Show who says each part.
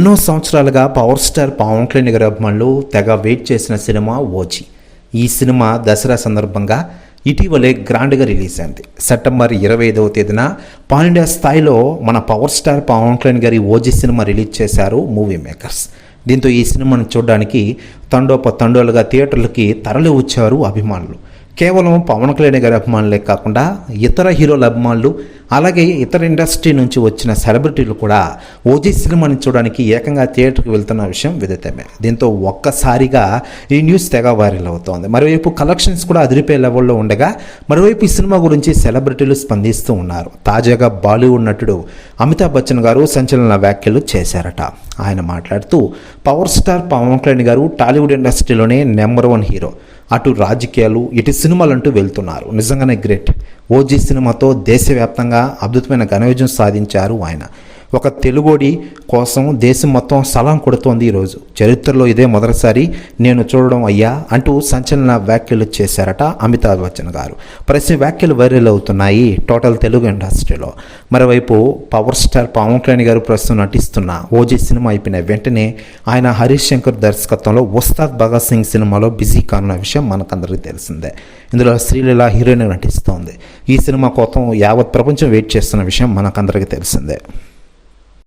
Speaker 1: ఎన్నో సంవత్సరాలుగా power star Pawan Kalyan గారి అభిమానులు తెగ వెయిట్ చేసిన సినిమా ఓజీ. ఈ సినిమా దసరా సందర్భంగా ఇటీవలే గ్రాండ్గా రిలీజ్ అయింది. సెప్టెంబర్ ఇరవై ఐదవ తేదీన పాన్ఇండియా స్థాయిలో మన పవర్ స్టార్ పవన్ కళ్యాణ్ గారి ఓజీ సినిమా రిలీజ్ చేశారు మూవీ మేకర్స్. దీంతో ఈ సినిమాను చూడడానికి తండోప తండోలుగా థియేటర్లకి తరలి వచ్చారు అభిమానులు. కేవలం పవన్ కళ్యాణ్ గారి అభిమానులే కాకుండా ఇతర హీరోల అభిమానులు అలాగే ఇతర ఇండస్ట్రీ నుంచి వచ్చిన సెలబ్రిటీలు కూడా ఓజీ సినిమాని చూడడానికి ఏకంగా థియేటర్కి వెళ్తున్న విషయం విదితమే. దీంతో ఒక్కసారిగా ఈ న్యూస్ తెగ వైరల్ అవుతోంది. మరోవైపు కలెక్షన్స్ కూడా అదిరిపోయే లెవెల్లో ఉండగా మరోవైపు ఈ సినిమా గురించి సెలబ్రిటీలు స్పందిస్తూ ఉన్నారు. తాజాగా బాలీవుడ్ నటుడు అమితాబ్ బచ్చన్ గారు సంచలన వ్యాఖ్యలు చేశారట. ఆయన మాట్లాడుతూ పవర్ స్టార్ పవన్ కళ్యాణ్ గారు టాలీవుడ్ ఇండస్ట్రీలోనే నెంబర్ వన్ హీరో. అటు రాజకీయాలు ఇటు సినిమాలు అంటూ వెళ్తున్నారు. నిజంగానే గ్రేట్. ఓజీ సినిమాతో దేశవ్యాప్తంగా అద్భుతమైన ఘనవిజయం సాధించారు ఆయన. ఒక తెలుగోడి కోసం దేశం మొత్తం సలాం కొడుతోంది ఈరోజు చరిత్రలో ఇదే మొదటిసారి నేను చూడడం అయ్యా అంటూ సంచలన వ్యాఖ్యలు చేశారట అమితాబ్ బచ్చన్ గారు. ప్రతి వ్యాఖ్యలు వైరల్ అవుతున్నాయి టోటల్ తెలుగు ఇండస్ట్రీలో. మరోవైపు పవర్ స్టార్ పవన్ కళ్యాణ్ గారు ప్రస్తుతం నటిస్తున్న ఓజీ సినిమా అయిపోయిన వెంటనే ఆయన హరీష్ శంకర్ దర్శకత్వంలో ఉస్తాద్ భగత్ సింగ్ సినిమాలో బిజీ కానున్న విషయం మనకందరికీ తెలిసిందే. ఇందులో శ్రీలీల హీరోయిన్ నటిస్తోంది. ఈ సినిమా కోసం యావత్ ప్రపంచం వెయిట్ చేస్తున్న విషయం మనకందరికీ తెలిసిందే.